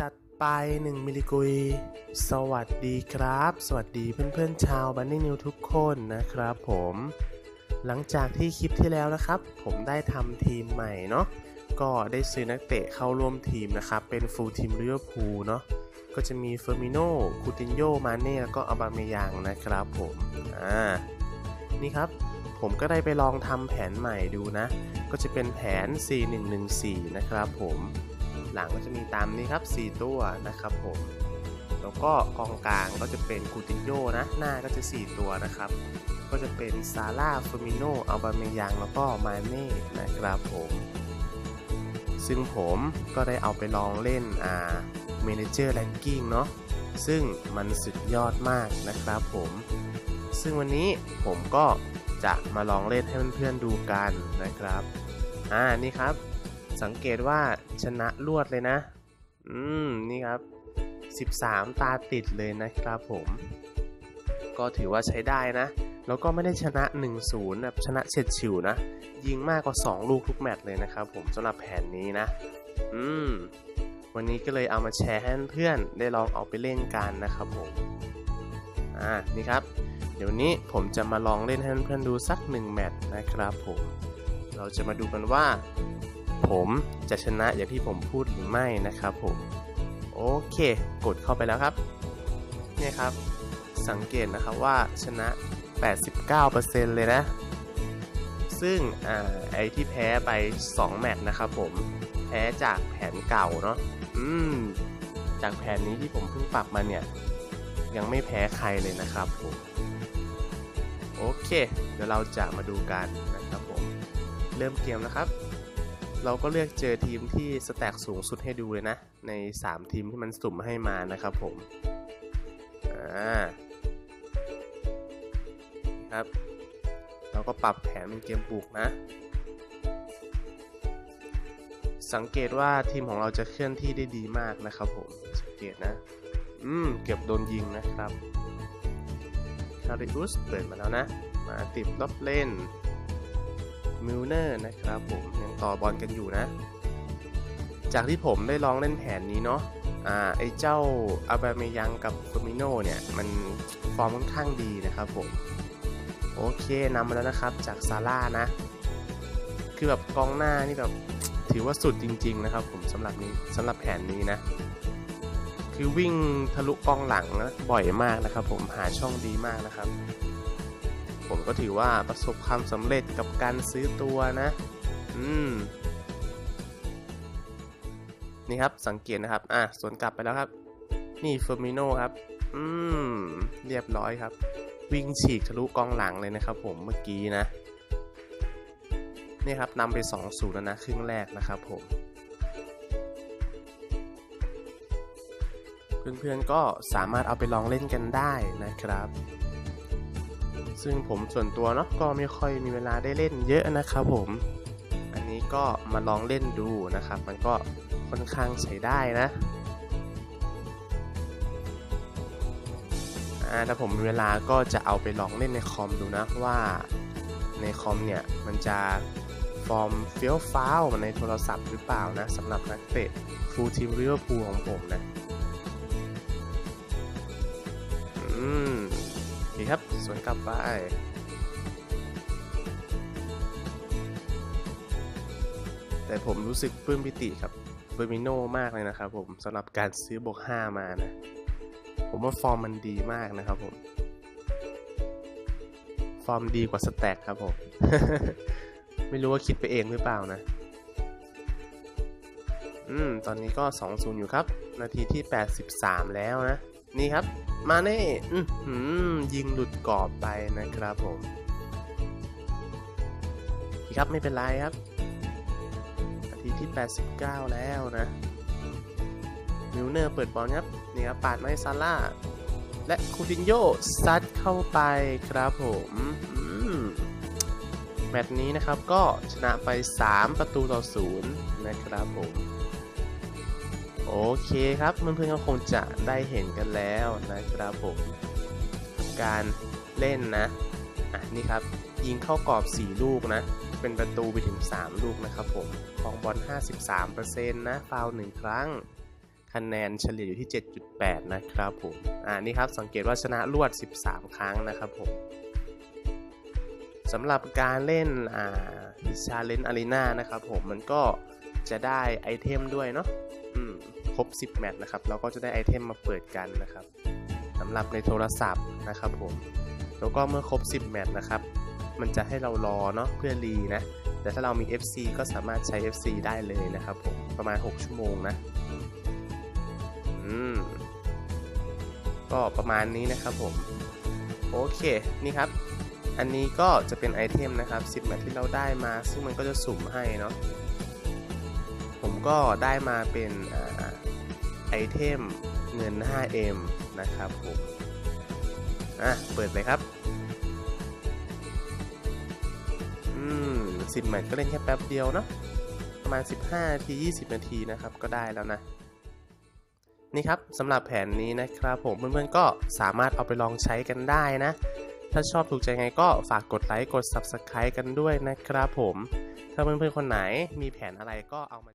จัดไป1มิลลิกุย สวัสดีครับ สวัสดีเพื่อนๆชาวบันนี่นิวทุกคนนะครับผม หลังจากที่คลิปที่แล้วนะครับ ผมได้ทำทีมใหม่เนาะก็ได้ซื้อนักเตะเข้าร่วมทีมนะครับ เป็นฟูลทีมลิเวอร์พูลเนาะก็จะมีเฟอร์มิโน่คูตินโยมาเน่แล้วก็อัลบาเมยังนะครับผมอ่านี่ครับผมก็ได้ไปลองทำแผนใหม่ดูนะ ก็จะเป็นแผน 4114 นะครับผม หลังก็จะมีตามนี้ครับ 4 ตัวนะครับผม แล้วก็กองกลางก็จะเป็นกูตินโยนะ หน้าก็จะ 4 ตัวนะครับ ก็จะเป็นซาร่าเฟอร์มิโนอัลบาเมยังแล้วก็มาเน่นะครับผม ซึ่งผมก็ได้เอาไปลองเล่นอ่าเมนเจอร์แ n งกิ้งเนาะซึ่งมันสุดยอดมากนะครับผม ซึ่งวันนี้ผมก็จะมาลองเล่นให้เพื่อนๆดูกันนะครับ อ่า นี่ครับ สังเกตว่าชนะรวดเลยนะ อืม นี่ครับ 13 ตาติดเลยนะครับผม ก็ถือว่าใช้ได้นะ แล้วก็ไม่ได้ชนะ 1-0แบบชนะเฉียดฉิวนะ ยิงมากกว่า 2 ลูกทุกแมตช์เลยนะครับผมสำหรับแผนนี้นะ อืม วันนี้ก็เลยเอามาแชร์ให้เพื่อนๆได้ลองเอาไปเล่นกันนะครับผม อ่า นี่ครับ เดี๋ยวนี้ผมจะมาลองเล่นให้เพื่อนๆดูสักหนึ่งแมตช์นะครับผม เราจะมาดูกันว่า ผมจะชนะอย่างที่ผมพูดหรือไม่นะครับผมโอเคกดเข้าไปแล้วครับนี่ครับ สังเกตนะครับว่าชนะ 89%เลยนะ ซึ่งอไอที่แพ้ไป 2 แมตช์นะครับผมแพ้จากแผนเก่าเนาะอืมจากแผนนี้ที่ผมเพิ่งปรับมาเนี่ย ยังไม่แพ้ใครเลยนะครับผมโอเค เดี๋ยวเราจะมาดูกันนะครับผม เริ่มเกมนะครับ เราก็เลือกเจอทีมที่สแต็กสูงสุดให้ดูเลยนะ ใน 3 ทีมที่มันสุ่มให้มานะครับผมอ่าครับ เราก็ปรับแผนเป็นเกมบุกนะ สังเกตว่าทีมของเราจะเคลื่อนที่ได้ดีมากนะครับผม สังเกตนะ อืม เกือบโดนยิงนะครับคาริอุสเปิดมาแล้วนะ มาติดลบเล่น มิลเนอร์นะครับผมยังต่อบอลกันอยู่นะ จากที่ผมได้ลองเล่นแผนนี้เนาะอ่าไอ้เจ้าอาบาเมยังกับฟอร์มิโนเนี่ย มันฟอร์มค่อนข้างดีนะครับผม โอเคนำมาแล้วนะครับจากซาร่านะ คือแบบกองหน้านี่แบบถือว่าสุดจริง ๆ นะครับผมสำหรับนี้สำหรับแผนนี้นะ คือวิ่งทะลุกองหลังนะบ่อยมากนะครับผมหาช่องดีมากนะครับ ผมก็ถือว่าประสบความสำเร็จกับการซื้อตัวนะ อืม นี่ครับสังเกตนะครับ อะสวนกลับไปแล้วครับ นี่เฟอร์มิโนครับ อืม เรียบร้อยครับ วิ่งฉีกทะลุกองหลังเลยนะครับผมเมื่อกี้นะ นี่ครับนำไป2 0แล้วนะครึ่งแรกนะครับผมเพื่อนๆก็สามารถเอาไปลองเล่นกันได้นะครับ ซึ่งผมส่วนตัวเนาะก็ไม่ค่อยมีเวลาได้เล่นเยอะนะครับผม อันนี้ก็มาลองเล่นดูนะครับ มันก็ค่อนข้างใช้ได้นะถ้าผมมีเวลาก็จะเอาไปลองเล่นในคอมดูนะว่าในคอมเนี่ยมันจะฟอร์มเฟี้ยวฟ้าวในโทรศัพท์หรือเปล่านะสำหรับนักเตะฟูลทีมลิเวอร์พูลของผมนะ อืม ดีครับ สวนกลับไปแต่ผมรู้สึกปลื้มปิติครับเบอร์มิโนมากเลยนะครับผมสำหรับการซื้อบวก 5 มานะ ผมว่าฟอร์มมันดีมากนะครับผม ฟอร์มดีกว่าสแต็กครับผม ไม่รู้ว่าคิดไปเองหรือเปล่านะ อืม ตอนนี้ก็ 2-0 อยู่ครับ นาทีที่ 83 แล้วนะ นี่ครับ มาเน่ยิงหลุดกรอบไปนะครับผมครับไม่เป็นไรครับนาทีที่ 89 แล้วนะมิลเนอร์เปิดบอลครับนี่ครับปาดมาให้ซาร่า และคูตินโยซัดเข้าไปครับผมมแมตช์นี้นะครับก็ชนะไป 3 ประตูต่อ 0 นะครับผม โอเคครับเพื่อนๆก็คงจะได้เห็นกันแล้วนะครับผมการเล่นนะอะนี่ครับยิงเข้ากรอบ 4 ลูกนะ เป็นประตูไปถึง 3 ลูกนะครับผมของบอล 53%นะฟาวล์1ครั้งคคะแนนเฉลี่ยอยู่ที่ 7.8 นะครับผมอ่านี่ครับสังเกตว่าชนะรวด 13 ครั้งนะครับผมสำหรับการเล่นอ่าชาเลนจ์อารีนานะครับผมมันก็จะได้ไอเทมด้วยเนาะอืม ครบ 10 แมตช์นะครับ เราก็จะได้ไอเทมมาเปิดกันนะครับสำหรับในโทรศัพท์นะครับผม แล้วก็เมื่อครบ 10 แมตช์นะครับ มันจะให้เรารอเนาะเพื่อรีนะ แต่ถ้าเรามี FC ก็สามารถใช้ FC ได้เลยนะครับผม ประมาณ 6 ชั่วโมงนะ อืม ก็ประมาณนี้นะครับผม โอเค นี่ครับ อันนี้ก็จะเป็นไอเทมนะครับ 10 แมตช์ที่เราได้มา ซึ่งมันก็จะสุ่มให้เนาะ ก็ได้มาเป็นอไอเทมเงิน 5M นะครับผมอะเปิดเลยครับ อืมสิบแมตช์ก็เล่นแค่แป๊บเดียวเนาะประมาณ 15นาที 20 นาทีนะครับก็ได้แล้วนะนี่ครับสำหรับแผนนี้นะครับผมเพื่อนๆก็สามารถเอาไปลองใช้กันได้นะ ถ้าชอบถูกใจไงก็ฝากกดไลค์กด Subscribe กันด้วยนะครับผม ถ้าเพื่อนๆคนไหนมีแผนอะไรก็เอามา